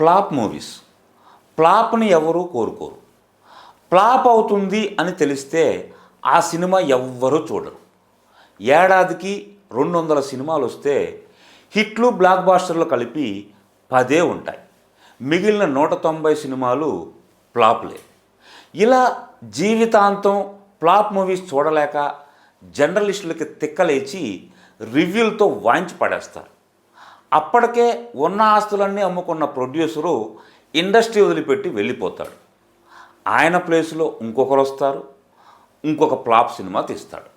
Flop movies. ప్లాప్ని ఎవరు కోరుకోరు. Flop అవుతుంది అని తెలిస్తే ఆ సినిమా ఎవ్వరూ చూడరు. ఏడాదికి రెండు వందల సినిమాలు వస్తే హిట్లు బ్లాక్ బాస్టర్లు కలిపి పదే ఉంటాయి. మిగిలిన నూట తొంభై సినిమాలు ప్లాప్లే. ఇలా జీవితాంతం ప్లాప్ మూవీస్ చూడలేక జర్నలిస్టులకి తిక్కలేచి రివ్యూలతో వాయించి పడేస్తారు. అప్పటికే ఉన్న ఆస్తులన్నీ అమ్ముకున్న ప్రొడ్యూసరు ఇండస్ట్రీ వదిలిపెట్టి వెళ్ళిపోతాడు. ఆయన ప్లేస్లో ఇంకొకరు వస్తారు ఇంకొక ఫ్లాప్ సినిమా తీస్తాడు.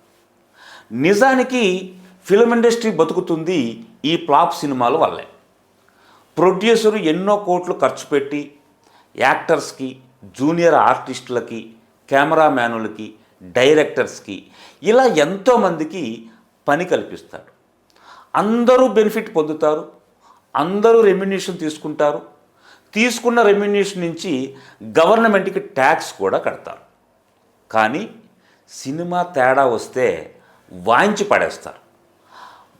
నిజానికి ఫిల్మ్ ఇండస్ట్రీ బతుకుతుంది ఈ ఫ్లాప్ సినిమాల వల్లే. ప్రొడ్యూసరు ఎన్నో కోట్లు ఖర్చు పెట్టి యాక్టర్స్కి జూనియర్ ఆర్టిస్టులకి కెమెరామ్యానులకి డైరెక్టర్స్కి ఇలా ఎంతోమందికి పని కల్పిస్తాడు. అందరూ బెనిఫిట్ పొందుతారు అందరూ రెమ్యునేషన్ తీసుకుంటారు. తీసుకున్న రెమ్యునేషన్ నుంచి గవర్నమెంట్కి ట్యాక్స్ కూడా కడతారు. కానీ సినిమా తేడా వస్తే వాయించి పడేస్తారు.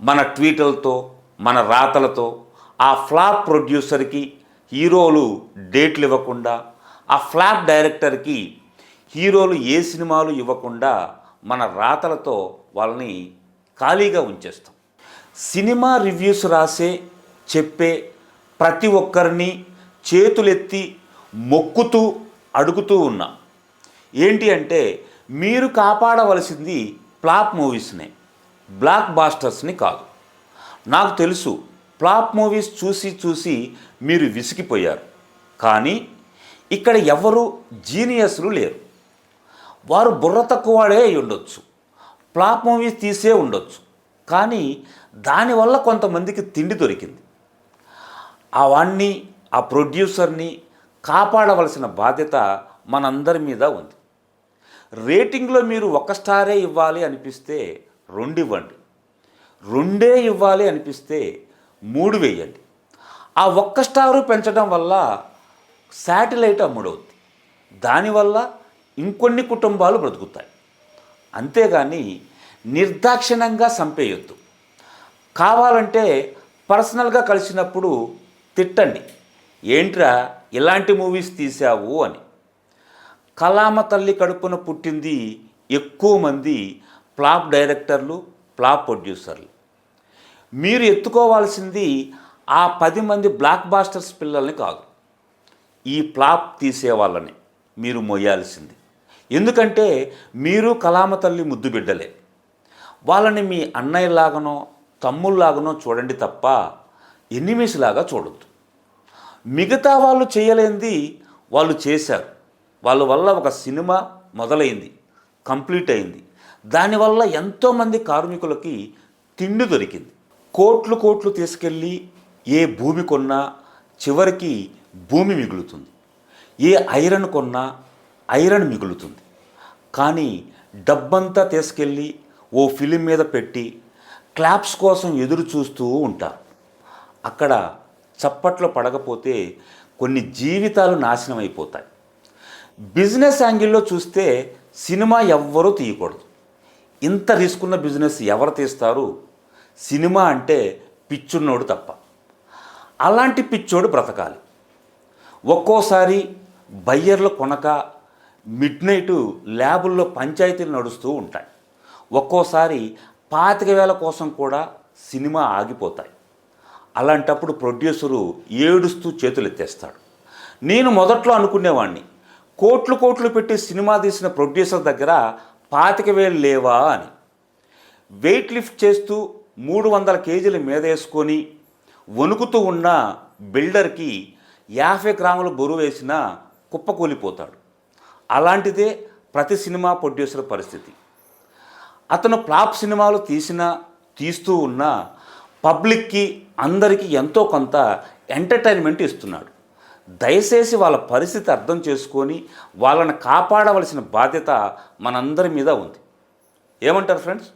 మన ట్వీట్లతో మన రాతలతో ఆ ఫ్లాప్ ప్రొడ్యూసర్కి హీరోలు డేట్లు ఇవ్వకుండా ఆ ఫ్లాప్ డైరెక్టర్కి హీరోలు ఏ సినిమాలు ఇవ్వకుండా మన రాతలతో వాళ్ళని ఖాళీగా ఉంచేస్తాం. సినిమా రివ్యూస్ రాసే చెప్పే ప్రతి ఒక్కరిని చేతులెత్తి మొక్కుతూ అడుగుతూ ఉన్నా. ఏంటి అంటే మీరు కాపాడవలసింది ప్లాప్ మూవీస్నే బ్లాక్ బాస్టర్స్ని కాదు. నాకు తెలుసు ప్లాప్ మూవీస్ చూసి చూసి మీరు విసిగిపోయారు. కానీ ఇక్కడ ఎవరు జీనియస్లు లేరు. వారు బుర్ర తక్కువవాడే అయి ఉండొచ్చు. ప్లాప్ మూవీస్ తీసే ఉండొచ్చు. కానీ దానివల్ల కొంతమందికి తిండి దొరికింది. ఆ వాణ్ణి ఆ ప్రొడ్యూసర్ని కాపాడవలసిన బాధ్యత మనందరి మీద ఉంది. రేటింగ్లో మీరు ఒక స్టారే ఇవ్వాలి అనిపిస్తే రెండు ఇవ్వండి. రెండే ఇవ్వాలి అనిపిస్తే మూడు వేయండి. ఆ ఒక్క స్టారు పెంచడం వల్ల శాటిలైట్ అమ్ముడవుద్ది. దానివల్ల ఇంకొన్ని కుటుంబాలు బ్రతుకుతాయి. అంతేగాని నిర్దాక్షిణ్యంగా చంపేయొద్దు కావాలంటే పర్సనల్గా కలిసినప్పుడు తిట్టండి. ఏంట్రా ఇలాంటి మూవీస్ తీసావు అని. కలామ తల్లి కడుపున పుట్టింది ఎక్కువ మంది ఫ్లాప్ డైరెక్టర్లు ఫ్లాప్ ప్రొడ్యూసర్లు. మీరు ఎత్తుకోవాల్సింది ఆ పది మంది బ్లాక్ బాస్టర్స్ పిల్లల్ని కాదు. ఈ ఫ్లాప్ తీసేవాళ్ళని మీరు మొయ్యాల్సింది. ఎందుకంటే మీరు కలామ తల్లి ముద్దు బిడ్డలే. వాళ్ళని మీ అన్నయ్యలాగానో తమ్ముళ్ళలాగానో చూడండి తప్ప ఎనిమిస్లాగా చూడొద్దు. మిగతా వాళ్ళు చేయలేనిది వాళ్ళు చేశారు. వాళ్ళ వల్ల ఒక సినిమా మొదలైంది కంప్లీట్ అయింది. దానివల్ల ఎంతోమంది కార్మికులకి తిండి దొరికింది. కోట్లు కోట్లు తీసుకెళ్ళి ఏ భూమి కొన్నా చివరికి భూమి మిగులుతుంది. ఏ ఐరన్ కొన్నా ఐరన్ మిగులుతుంది. కానీ డబ్బంతా తీసుకెళ్ళి ఓ ఫిలిం మీద పెట్టి క్లాప్స్ కోసం ఎదురు చూస్తూ ఉంటారు అక్కడ చప్పట్లు పడకపోతే కొన్ని జీవితాలు నాశనం అయిపోతాయి బిజినెస్ యాంగిల్లో చూస్తే సినిమా ఎవ్వరూ తీయకూడదు. ఇంత రిస్క్ ఉన్న బిజినెస్ ఎవరు తీస్తారు? సినిమా అంటే పిచ్చున్నోడు తప్ప. అలాంటి పిచ్చోడు బ్రతకాలి. ఒక్కోసారి బయ్యర్లు కొనక మిడ్ నైట్ ల్యాబుల్లో పంచాయతీలు నడుస్తూ ఉంటాయి. ఒక్కోసారి పాతిక వేల కోసం కూడా సినిమా ఆగిపోతాయి. అలాంటప్పుడు ప్రొడ్యూసరు ఏడుస్తూ చేతులు ఎత్తేస్తాడు నేను మొదట్లో అనుకునేవాడిని కోట్లు కోట్లు పెట్టి సినిమా తీసిన ప్రొడ్యూసర్ దగ్గర పాతిక వేలు లేవా అని. వెయిట్ లిఫ్ట్ చేస్తూ మూడు వందల కేజీల మీద వేసుకొని వణుకుతూ ఉన్న బిల్డర్కి యాభై గ్రాముల బరువు వేసినా కుప్పకూలిపోతాడు. అలాంటిదే ప్రతి సినిమా ప్రొడ్యూసర్ పరిస్థితి. అతను ఫ్లాప్ సినిమాలు తీసిన తీస్తూ ఉన్న పబ్లిక్కి అందరికీ ఎంతో కొంత ఎంటర్టైన్మెంట్ ఇస్తున్నాడు. దయచేసి వాళ్ళ పరిస్థితి అర్థం చేసుకొని వాళ్ళని కాపాడవలసిన బాధ్యత మనందరి మీద ఉంది. ఏమంటారు ఫ్రెండ్స్?